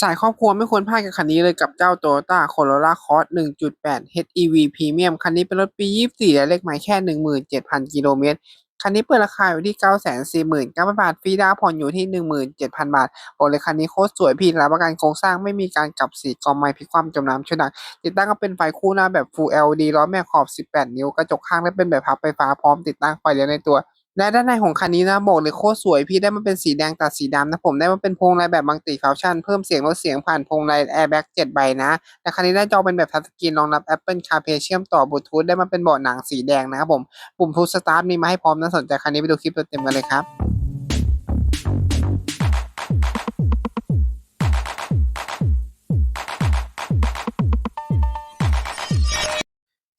สายครอบครัวไม่ควรพลาดกับคันนี้เลยกับเจ้า Toyota Corolla Cross 1.8 HEV Premium คันนี้เป็นรถปี 24 และเลขหมายแค่ 17,000 กิโลเมตร คันนี้เปิดราคาอยู่ที่ 949,000 บาท ฟรีดาวน์ผ่อนอยู่ที่ 17,000 บาทบอกเลยคันนี้โคตรสวยพี่รับประกันโครงสร้างไม่มีการกลับสีกองไม้พลิกคว่ำจมน้ำชนักติดตั้งก็เป็นไฟคู่หน้าแบบ Full LED ล้อแม็กขอบ 18 นิ้ว กระจกข้างและเป็นแบบพับไฟฟ้าพร้อมติดตั้งไฟเลี้ยวในตัว และด้านในของคันนี้นะบอกเลยโคตรสวยพี่ได้มาเป็นสีแดงตัดสีดำนะผมได้มาเป็นพวงมาลัยแบบบังติฟังก์ชันเพิ่มเสียงลดเสียงผ่านพวงมาลัยแอร์แบ็กเจ็ดใบนะและคันนี้หน้าจอเป็นแบบทัชสกรีนรองรับ Apple CarPlay เชื่อมต่อบลูทูธได้มาเป็นเบาะหนังสีแดงนะครับผมปุ่มทูสตาร์ทมีมาให้พร้อมนะสนใจคันนี้ไปดูคลิปเต็มกันเลยครับ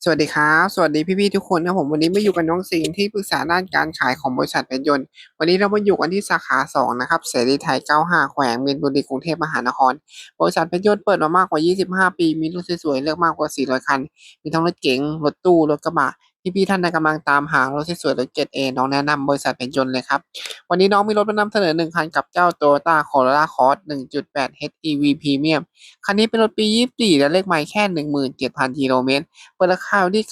สวัสดีครับ สวัสดีพี่ๆทุกคนนะผมวันนี้มาอยู่กับน้องสิงที่ปรึกษาด้านการขายของบริษัทเป็นยนต์ วันนี้เรามาอยู่กันที่สาขา2นะครับเสรีไทย 95 แขวงมีนบุรีกรุงเทพมหานคร บริษัทเป็นยนต์เปิดมามากกว่า 25 ปี มีรถสวยๆเลือกมากกว่า 400 คัน มีทั้งรถเก๋งรถตู้รถกระบะ พี่ๆท่านใดกำลังตามหารถสวยๆรถเกรดเอน้องแนะนำบริษัทเป็นยนต์เลยครับ วันนี้น้องมีรถมานำเสนอหนึ่งคันกับเจ้าตัวต้าโคโรล่าคอร์ส1.8 HEV Premium คันนี้เป็นรถปี 24 และเลขไมล์แค่ 17,000กิโลเมตรเปิดราคาอยู่ที่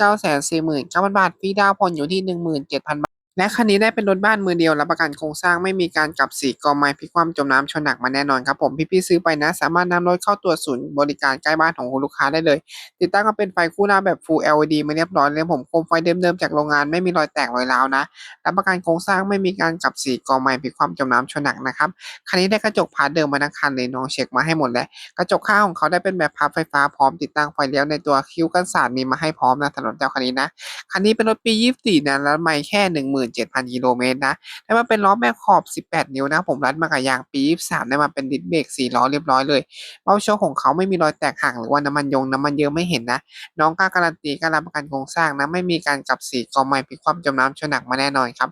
949,000 บาทฟรีดาวผ่อนอยู่ที่ 17,000 บาท และคันนี้ได้เป็นรถบ้านมือเดียวรับประกันโครงสร้างไม่มีการกลับสีกอไม้พลิกคว่ำจมน้ำชนหนักมาแน่นอนครับผมพี่ๆซื้อไปนะ สามารถนำรถเข้าตรวจศูนย์บริการใกล้บ้านของคุณลูกค้าได้เลย ติดตั้งก็เป็นไฟคู่หน้าแบบ Full LED มาเรียบร้อยเลยผมโคมไฟเดิมๆจากโรงงานไม่มีรอยแตกรอยร้าวนะรับประกันโครงสร้างไม่มีการกลับสีกอไม้พลิกคว่ำจมน้ำชนหนักนะครับคันนี้ได้กระจกพาร์ทเดิมมาทั้งคันเลยน้องเช็คมาให้หมดแล้วกระจกข้างของเขาได้เป็นแบบพับไฟฟ้าพร้อมติดตั้งไฟเลี้ยวในตัวคิ้วกันสาดมีมาให้พร้อมนะสำหรับเจ้าคันนี้นะคันนี้เป็นรถปี 24นะแล้วไม่แค่17,000กิโลเมตรนะ ได้มาเป็นล้อแม็กขอบ 18 นิ้วนะ ผมรัดมากับยางปี23ได้มาเป็นดิสเบรก4ล้อเรียบร้อยเลยเบ้าโชคของเขาไม่มีรอยแตกหักหรือว่าน้ำมันยงน้ำมันเยอะไม่เห็นนะ น้องกล้าการันตีการรับประกันโครงสร้างนะ ไม่มีการกลับสีกองไม้พลิกคว่ำจมน้ำชนหนักมาแน่นอนครับ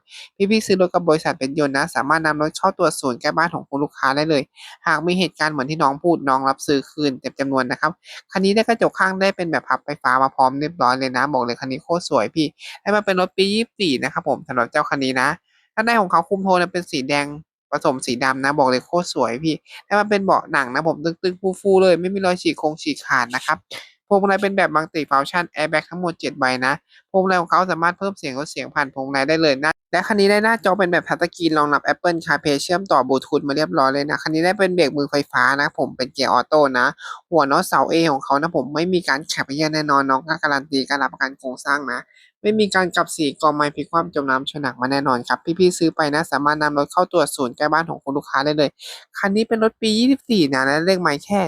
พี่ๆซื้อรถกับบริษัทเป็นยนต์นะ สามารถนำรถเข้าตรวศูนย์ใกล้บ้านของคุณลูกค้าได้เลย หากมีเหตุการณ์เหมือนที่น้องพูดน้องรับซื้อคืนเต็มจำนวนนะครับ คันนี้ได้กระจกข้างได้เป็นแบบพับไฟฟ้ามาพร้อมเรียบร้อยเลยนะ บอกเลยคันนี้โคตรสวยพี่ ได้มาเป็นรถปี 24 นะครับผมสำหรับเจ้าคันนี้นะด้านในของเขาคุมโทนเป็นสีแดงผสมสีดำนะ บอกเลยโคตรสวยพี่ได้มาเป็นเบาะหนังนะผมตึงๆฟูๆเลยไม่มีรอยฉีกโครงฉีกขาดนะครับพวงมาลัยเป็นแบบมัลติฟังก์ชันแอร์แบ็กทั้งหมด 7 ใบนะพวงมาลัยของเขาสามารถเพิ่มเสียงลดเสียงผ่านพวงมาลัยได้เลยนะและคันนี้ได้หน้าจอเป็นแบบทัชสกรีนรองรับ Apple CarPlay เชื่อมต่อบลูทูธมาเรียบร้อยเลยนะคันนี้ได้เป็นเบรกมือไฟฟ้านะ ผมเป็นเกียร์ออโต้นะ หัวน็อตเสา A ของเขานะผมไม่มีการแข็บเยียแน่นอนน้องก้าการันตีการรับประกันโครงสร้างนะ ไม่มีการกลับสีกองไม้พลิกคว่ำจมน้ำชนักมาแน่นอนครับ พี่ๆซื้อไปนะ สามารถนำรถเข้าตรวจศูนย์ใกล้บ้านของคุณลูกค้าได้เลย คันนี้เป็นรถปี 24 นะและเลขไมล์แค่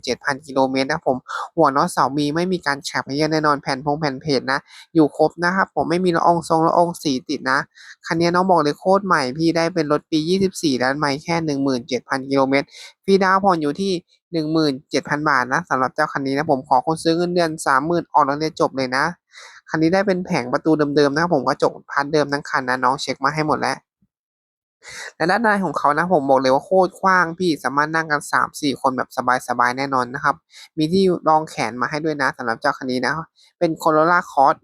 17,000 กิโลเมตรนะผม หัวน็อตเสามีไม่มีการแข็บเยียแน่นอนแผ่นพงแผ่นเพจนะ อยู่ครบนะครับผมไม่มีละอองทรงละอองสีติดนะ คันนี้น้องบอกเลยโคตรใหม่พี่ได้เป็นรถปี 24 แล้วไม่แค่ 17,000 กิโลเมตรฟรีดาวน์ผ่อนอยู่ที่ 17,000 บาทนะสำหรับเจ้าคันนี้นะผมขอคนซื้อเงินเดือน 30,000ออกแล้วเนี่ยจบเลยนะ คันนี้ได้เป็นแผงประตูเดิมๆนะครับผมกระจกพาร์ทเดิมทั้งคันนะน้องเช็คมาให้หมดแล้วและด้านในของเขานะผมบอกเลยว่าโคตรกว้างพี่สามารถนั่งกัน 3-4 คนแบบสบายๆแน่นอนนะครับ มีที่รองแขนมาให้ด้วยนะสำหรับเจ้าคันนี้นะ เป็น Corolla Cross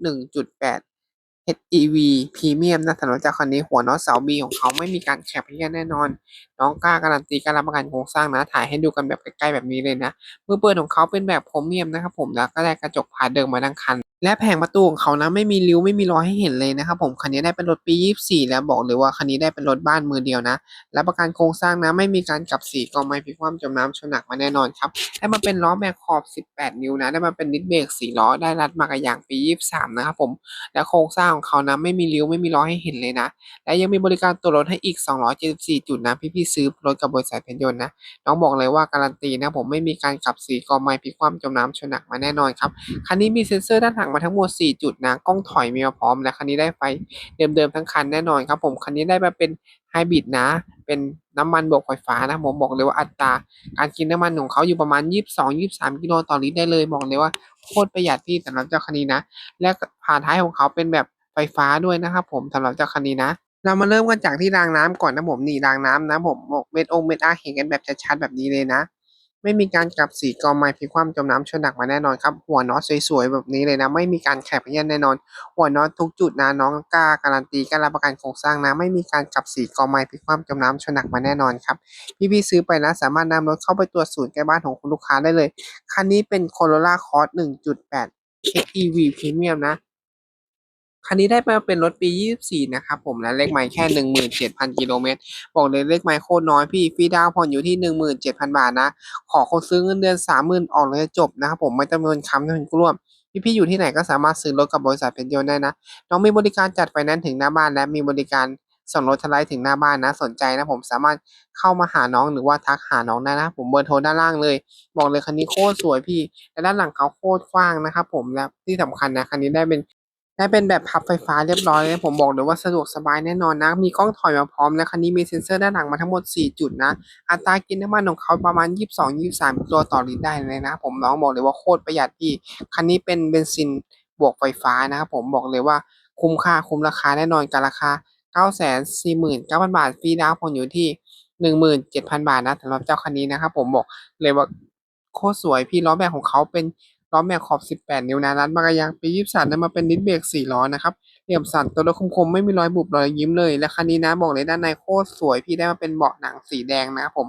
1.8 HEV Premium นะสำหรับเจ้าคันนี้หัวน็อตเสาบีของเขาไม่มีการแคบเยียแน่นอน น้องกล้าการันตีการรับประกันโครงสร้างนะ ถ่ายให้ดูกันแบบใกล้ๆแบบนี้เลยนะมือเปิดของเขาเป็นแบบโพรเมียมนะครับผมแล้วก็ได้กระจกผ่าเดิมมาทั้งคัน และแผงประตูของเขานะไม่มีริ้วไม่มีรอยให้เห็นเลยนะครับผมคันนี้ได้เป็นรถปี 24 แล้วบอกเลยว่าคันนี้ได้เป็นรถบ้านมือเดียวนะรับประกันโครงสร้างนะไม่มีการกลับสีกองไม้พลิกคว่ำจมน้ำชนหนักมาแน่นอนครับได้มาเป็นล้อแม็กขอบ 18 นิ้วนะได้มาเป็นดิสเบรก4ล้อได้รัดมากับยางปี 23 นะครับผมและโครงสร้างของเขานะไม่มีริ้วไม่มีล้อให้เห็นเลยนะ และยังมีบริการตัวรถให้อีก 274 จุดนะพี่ๆซื้อรถกับบริษัทเพชรยนต์นะน้องบอกเลยว่าการันตีนะผมไม่มีการกลับสีกองไม้พลิกคว่ำจมน้ำชนหนักมาแน่นอนครับคันนี้มีเซ็นเซอร์ด้านหลังมาทั้งหมด 4 จุดนะกล้องถอยมีมาพร้อมและคันนี้ได้ไฟเดิมๆทั้งคันแน่นอนครับผมคันนี้ได้มาเป็นไฮบริดนะ เป็นน้ำมันบวกไฟฟ้านะผมบอกเลยว่าอัตราการกินน้ำมันของเขาอยู่ประมาณ 22-23 กิโลต่อลิตรได้เลยบอกเลยว่าโคตรประหยัดพี่สำหรับเจ้าคันนี้นะ และผ่านท้ายของเขาเป็นแบบไฟฟ้าด้วยนะครับผมสำหรับเจ้าคันนี้นะเรามาเริ่มกันจากที่รางน้ำก่อนนะผมนี่รางน้ำนะผมเม็ดองเม็ดอาเห็นกันแบบชัดๆแบบนี้เลยนะ ไม่มีการกลับสีกอไม้พลิกคว่ำจมน้ำชนหนักมาแน่นอนครับ หัวน็อตสวยๆ แบบนี้เลยนะ ไม่มีการแคบเยียนแน่นอน หัวน็อตทุกจุดนะน้องกล้าการันตีการรับประกันโครงสร้างนะ ไม่มีการกลับสีกอไม้พลิกคว่ำจมน้ำชนหนักมาแน่นอนครับ พี่ๆซื้อไปนะสามารถนำรถเข้าไปตรวจศูนย์ใกล้บ้านของคุณลูกค้าได้เลย คันนี้เป็น Corolla Cross 1.8 HEV Premium นะ คันนี้ได้มาเป็นรถปี 24 นะครับผมและเลขไมล์แค่ 17,000 กิโลเมตร บอกเลยเลขไมล์โคตรน้อยพี่ฟรีดาวผ่อนอยู่ที่ 17,000 บาทนะ ขอคนซื้อเงินเดือน 30,000 ออกเลยจบนะครับผมไม่ต้องมีเงินค้ำเงินกร่วมพี่ๆอยู่ที่ไหนก็สามารถซื้อรถกับบริษัทเพชรยนต์ได้นะ น้องมีบริการจัดไฟแนนซ์ถึงหน้าบ้าน และมีบริการส่งรถทลายถึงหน้าบ้านนะ สนใจนะผมสามารถเข้ามาหาน้องหรือว่าทักหาน้องได้นะ ผมเบอร์โทรด้านล่างเลย บอกเลยคันนี้โคตรสวยพี่และด้านหลังเขาโคตรกว้างนะครับผมและที่สำคัญนะคันนี้ได้เป็น ได้เป็นแบบพับไฟฟ้าเรียบร้อยเลยผมบอกเลยว่าสะดวกสบายแน่นอนนะ มีกล้องถอยมาพร้อมนะคันนี้มีเซ็นเซอร์ด้านหลังมาทั้งหมด 4 จุดนะ อัตรากินน้ำมันของเขาประมาณ 22-23 ตัวต่อลิตรได้เลยนะ ผมน้องบอกเลยว่าโคตรประหยัดพี่คันนี้เป็นเบนซินบวกไฟฟ้านะครับผมบอกเลยว่าคุ้มค่าคุ้มราคาแน่นอนกับราคา 949,000 บาทฟรีดาวน์ผ่อนอยู่ที่ 17,000 บาทนะสำหรับเจ้าคันนี้นะครับผมบอกเลยว่าโคตรสวยพี่ล้อแม็กของเขาเป็น ล้อแม็กขอบ 18 นิ้วนะรัดมากระยางปี 23ได้มาเป็นดิสเบรก4ล้อนะครับเหลี่ยมสันตัวรถคมๆ ไม่มีรอยบุบรอยยิ้มเลย และคันนี้นะบอกเลยด้านในโคตรสวยพี่ได้มาเป็นเบาะหนังสีแดงนะครับผม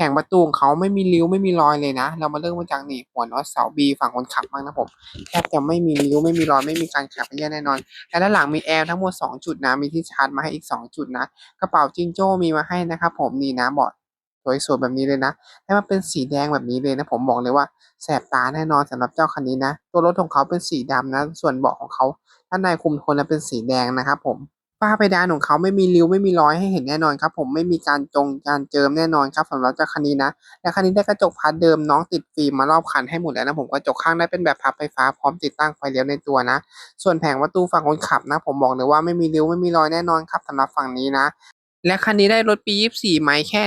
แผงประตูของเขาไม่มีริ้วไม่มีรอยเลยนะ เรามาเริ่มมาจากนี่หัวน็อตเสา B ฝั่งคนขับบ้างนะผมแทบจะไม่มีริ้วไม่มีรอยไม่มีการขับเยียแน่นอน และด้านหลังมีแอร์ทั้งหมด 2 จุดนะ มีที่ชาร์จมาให้อีก 2 จุดนะ กระเป๋าจิงโจ้มีมาให้นะครับผมนี่นะเบาะ สวยๆแบบนี้เลยนะให้มันเป็นสีแดงแบบนี้เลยนะ ผมบอกเลยว่าแสบตาแน่นอนสำหรับเจ้าคันนี้นะ ตัวรถของเขาเป็นสีดำนะ ส่วนเบาะของเขาด้านในคุมโทนแล้วเป็นสีแดงนะครับผมฝ้าเพดานของเขาไม่มีริ้วไม่มีรอยให้เห็นแน่นอนครับ ผมไม่มีการจงการเจิมแน่นอนครับสำหรับเจ้าคันนี้นะ และคันนี้ได้กระจกพัดเดิมน้องติดฟิล์มมารอบคันให้หมดแล้วนะผมกระจกข้างได้เป็นแบบพับไฟฟ้าพร้อมติดตั้งไฟเลี้ยวในตัวนะ ส่วนแผงประตูฝั่งคนขับนะ ผมบอกเลยว่าไม่มีริ้วไม่มีรอยแน่นอนครับสำหรับฝั่งนี้นะ และคันนี้ได้รถปี 24 ไมล์แค่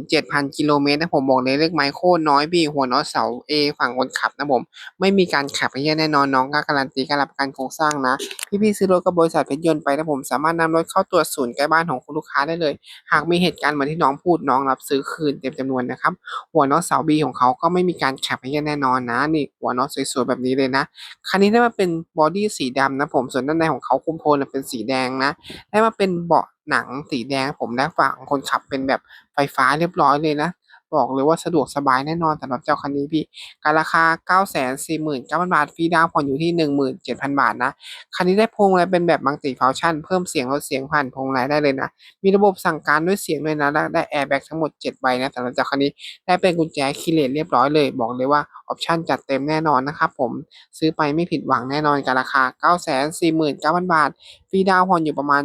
17,000 กิโลเมตรนะผมบอกเลยเลขไมล์โคตรน้อยพี่หัวน็อตเสา A ฝั่งคนขับนะผม ไม่มีการขับเยี่ยแน่นอนน้องก็การันตีการรับประกันโครงสร้างนะ พี่ๆซื้อรถกับบริษัทเพชรยนต์ไปนะผมสามารถนำรถเข้าตรวจศูนย์ใกล้บ้านของคุณลูกค้าได้เลย หากมีเหตุการณ์เหมือนที่น้องพูดน้องรับซื้อคืนเต็มจำนวนนะครับหัวน็อตเสา B ของเขาก็ไม่มีการขับเยี่ยแน่นอนนะนี่หัวน็อตสวยๆแบบนี้เลยนะคันนี้ได้มาเป็นบอดี้สีดำนะผมส่วนด้านในของเขาคุมโทนเป็นสีแดงนะ ได้มาเป็นเบาะหนังสีแดงผมและฝั่งคนขับเป็นแบบไฟฟ้าเรียบร้อยเลยนะ บอกเลยว่าสะดวกสบายแน่นอนสำหรับเจ้าคันนี้พี่ การราคา 949,000 บาทฟรีดาวน์ผ่อนอยู่ที่ 17,000 บาทนะ คันนี้ได้พวงมาลัยเป็นแบบมัลติฟังก์ชัน เพิ่มเสียงลดเสียงผ่านพวงมาลัยได้เลยนะ มีระบบสั่งการด้วยเสียงด้วยนะและได้แอร์แบ็กทั้งหมด 7 ใบนะสำหรับเจ้าคันนี้ได้เป็นกุญแจคีย์เลสเรียบร้อยเลย บอกเลยว่าออปชั่นจัดเต็มแน่นอนนะครับผมซื้อไปไม่ผิดหวังแน่นอนกับราคา 949,000 บาท ฟรีดาวน์ผ่อนอยู่ประมาณ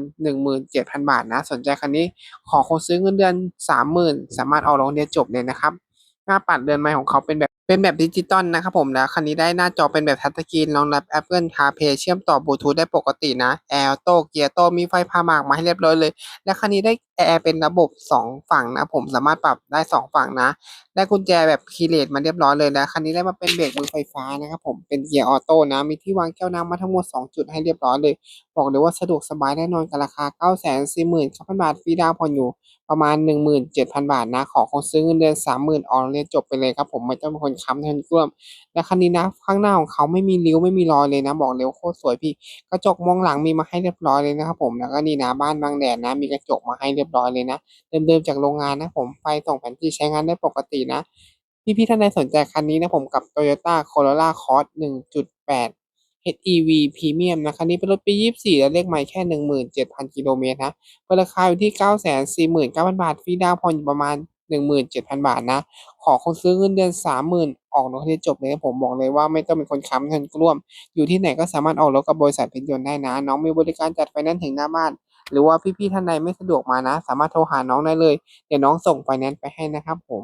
17,000 บาทนะ สนใจคันนี้ขอคนซื้อเงินเดือน 30,000 สามารถเอาลงเรียนจบเลยนะครับ หน้าปัดเดือนใหม่ของเขาเป็นแบบเป็นแบบดิจิตอลนะครับผมแล้วคันนี้ได้หน้าจอเป็นแบบทัชสกรีนรองรับ Apple CarPlay เชื่อมต่อบลูทูธได้ปกตินะแอร์โต้เกียร์โต้มีไฟพาหมากมาให้เรียบร้อยเลย และคันนี้ได้แอร์เป็นระบบ2ฝั่งนะ ผมสามารถปรับได้2ฝั่งนะ ได้กุญแจแบบคีย์เลสมาเรียบร้อยเลยแล้วคันนี้ได้มาเป็นเบรกมือไฟฟ้านะครับผมเป็นเกียร์ออโต้นะ มีที่วางแก้วน้ำมาทั้งหมด 2 จุดให้เรียบร้อยเลย บอกเลยว่าสะดวกสบายแน่นอนกับราคา 949,000 บาทฟรีดาวน์ผ่อนอยู่ประมาณ 17,000 บาทนะ ขอคนซื้อเงินเดือน 30,000ออเรียนจบไปเลยครับผมไม่ต้องเป็นคนค้ำเงินกลุ้มและคันนี้นะข้างหน้าของเขาไม่มีริ้วไม่มีรอยเลยนะ บอกเลยว่าโคตรสวยพี่กระจกมองหลังมีมาให้เรียบร้อยเลยนะครับผมแล้วก็นี่นะบ้านบางแดดนะ มีกระจกมาให้เรียบร้อยเลยนะ เดิมๆจากโรงงานนะผมไฟส่องแผนที่ใช้งานได้ปกตินะ พี่ๆท่านใดสนใจคันนี้นะผมกับ Toyota Corolla Cross 1.8 HEV Premium นะคันนี้เป็นรถปี 24 และเลขไมล์แค่ 17,000 กิโลเมตรนะเปิดราคาอยู่ที่ 949,000 บาทฟรีดาวผ่อนอยู่ประมาณ17,000 บาทนะ ขอคนซื้อเงินเดือน 30,000 ออกรถให้จบเลยนะผมบอกเลยว่าไม่ต้องเป็นคนค้ำเงินกลุ้มอยู่ที่ไหนก็สามารถออกรถกับบริษัทเพชรยนต์ได้นะ น้องมีบริการจัดไฟแนนซ์ถึงหน้าบ้าน หรือว่าพี่ๆท่านใดไม่สะดวกมานะ สามารถโทรหาน้องได้เลย เดี๋ยวน้องส่งไฟแนนซ์ไปให้นะครับผม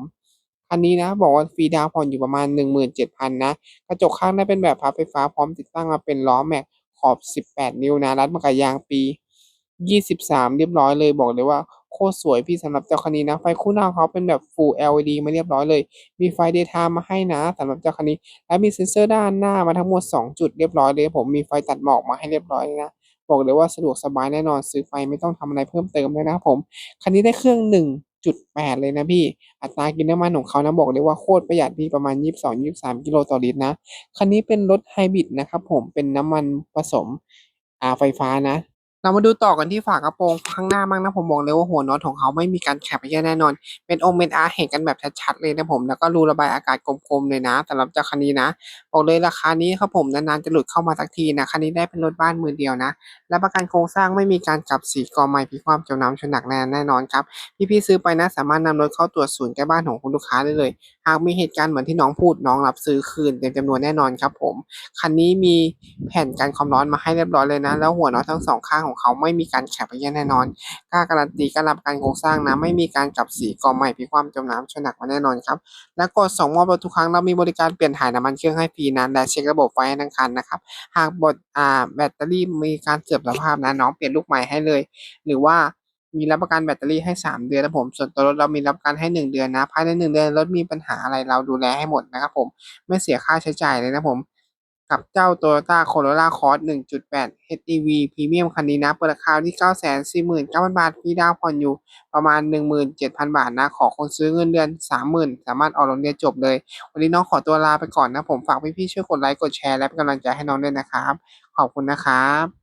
คันนี้นะ บอกว่าฟรีดาวน์ผ่อนอยู่ประมาณ 17,000 นะ กระจกข้างได้เป็นแบบพับไฟฟ้าพร้อมติดตั้งมาเป็นล้อแม็กขอบ 18 นิ้วนะรัดมากับยางปี 23 เรียบร้อยเลยบอกเลยว่าโคตรสวยพี่สำหรับเจ้าคันนี้นะ ไฟคู่หน้าเขาเป็นแบบ Full LED มาเรียบร้อยเลย มีไฟ Daytime มาให้นะสำหรับเจ้าคันนี้ และมีเซ็นเซอร์ด้านหน้ามาทั้งหมด 2 จุดเรียบร้อยเลยผมมีไฟตัดหมอกมาให้เรียบร้อยเลยนะ บอกเลยว่าสะดวกสบายแน่นอนซื้อไฟไม่ต้องทำอะไรเพิ่มเติมเลยนะครับผมคันนี้ได้เครื่อง 1.8 เลยนะพี่ อัตรากินน้ำมันของเขานะบอกเลยว่าโคตรประหยัดพี่ประมาณ 22-23 กิโลต่อลิตรนะคันนี้เป็นรถไฮบริดนะครับผมเป็นน้ำมันผสมอ่าไฟฟ้านะ เรามาดูต่อกันที่ฝากระโปรงข้างหน้าบ้างนะผมบอกเลยว่าหัวน็อตของเขาไม่มีการแข็งไปเยอะแน่นอน เป็นองค์เป็นอาร์เห็นกันแบบชัดๆเลยนะผมแล้วก็รูระบายอากาศกลมๆเลยนะสำหรับเจ้าคันนี้นะบอกเลยราคานี้ครับผมนานๆจะหลุดเข้ามาสักทีนะคันนี้ได้เป็นรถบ้านมือเดียวนะ และประกันโครงสร้างไม่มีการกลับสีกอไม้พิคว่ำจมน้ำชนหนักแน่แน่นอนครับพี่ๆซื้อไปนะสามารถนำรถเข้าตรวจศูนย์ใกล้บ้านของคุณลูกค้าได้เลย หากมีเหตุการณ์เหมือนที่น้องพูดน้องรับซื้อคืนเต็มจำนวนแน่นอนครับผมคันนี้มีแผ่นกันความร้อนมาให้เรียบร้อยเลยนะ แล้วหัวน็อตทั้งสองข้างของเขาไม่มีการแข็งไปเยอะแน่นอนกล้าการันตีการรับกันโครงสร้างนะไม่มีการกลับสีก่อไม้พลิกคว่ำจมน้ำชนหนักมาแน่นอนครับ และกดส่งมอบรถทุกครั้งเรามีบริการเปลี่ยนถ่ายน้ำมันเครื่องให้ฟรีนะและเช็คระบบไฟให้ทั้งคันนะครับ หากบทอ่าแบตเตอรี่มีการเสื่อมสภาพนะน้องเปลี่ยนลูกใหม่ให้เลย หรือว่ามีรับประกันแบตเตอรี่ให้ 3 เดือนนะผม ส่วนตัวรถเรามีรับประกันให้ 1 เดือนนะ ภายใน 1 เดือนรถมีปัญหาอะไรเราดูแลให้หมดนะครับผม ไม่เสียค่าใช้จ่ายเลยนะผม กับเจ้า Toyota Corolla Cross 1.8 HEV Premium คันนี้นะ เปิดราคาที่ 949,000 บาทฟรีดาวน์ผ่อนอยู่ประมาณ 17,000 บาทนะ ขอคนซื้อเงินเดือน 30,000 สามารถออกโรงเรียนจบเลย วันนี้น้องขอตัวลาไปก่อนนะ ผมฝากพี่ๆช่วยกดไลค์ กดแชร์ และเป็นกำลังใจให้น้องด้วยนะครับ ขอบคุณนะครับ